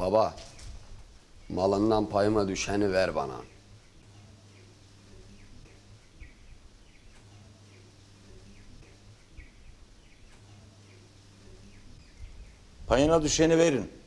Baba, malından payıma düşeni ver bana. Payına düşeni verin.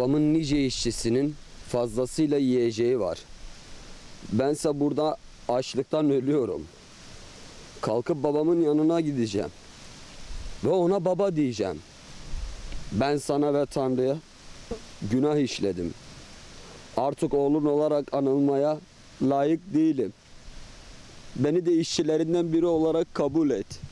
Babamın nice işçisinin fazlasıyla yiyeceği var. Bense burada açlıktan ölüyorum. Kalkıp babamın yanına gideceğim. Ve ona baba diyeceğim. Ben sana ve Tanrı'ya günah işledim. Artık oğlun olarak anılmaya layık değilim. Beni de işçilerinden biri olarak kabul et.''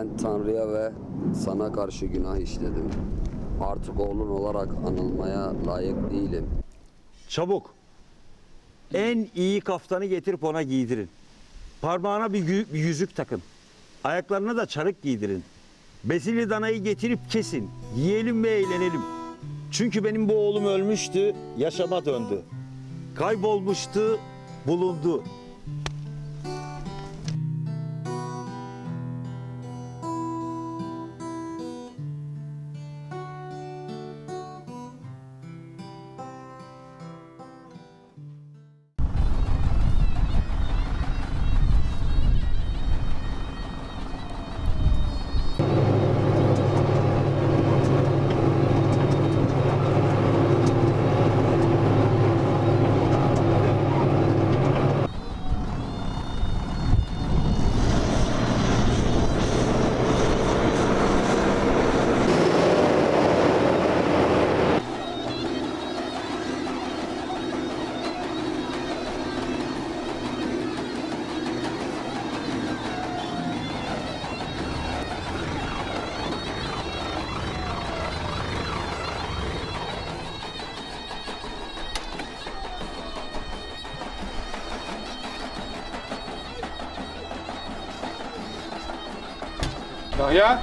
Ben Tanrı'ya ve sana karşı günah işledim. Artık oğlun olarak anılmaya layık değilim. Çabuk. En iyi kaftanı getirip ona giydirin. Parmağına bir, bir yüzük takın. Ayaklarına da çarık giydirin. Besili danayı getirip kesin. Yiyelim ve eğlenelim. Çünkü benim bu oğlum ölmüştü, yaşama döndü. Kaybolmuştu, bulundu. Yahya!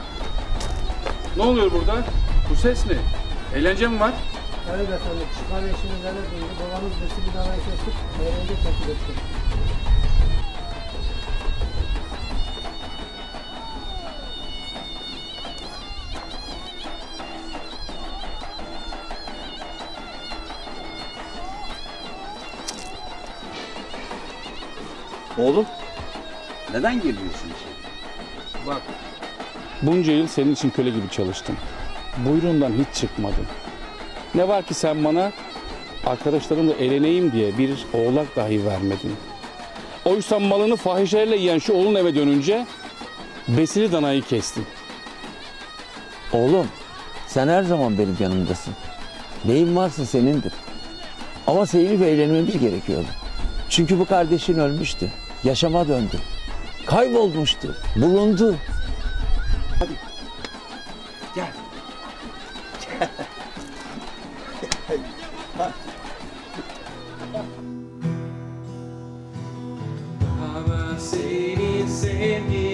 Ne oluyor burada? Bu ses ne? Eğlence mi var? Evet efendim, şu kardeşimiz eve döndü. Babamız besi bir danayı kesip eğlence teklif etti. Oğlum, neden geliyorsun sen? Bak. Bunca yıl senin için köle gibi çalıştım. Buyruğundan hiç çıkmadım. Ne var ki sen bana arkadaşlarımla eğleneyim diye bir oğlak dahi vermedin. Oysa malını fahişelerle yiyen şu oğlun eve dönünce besili danayı kestin. Oğlum sen her zaman benim yanımdasın. Neyin varsa senindir. Ama sevinip eğlenmemiz gerekiyordu. Çünkü bu kardeşin ölmüştü. Yaşama döndü. Kaybolmuştu. Bulundu. Ama senin sevgin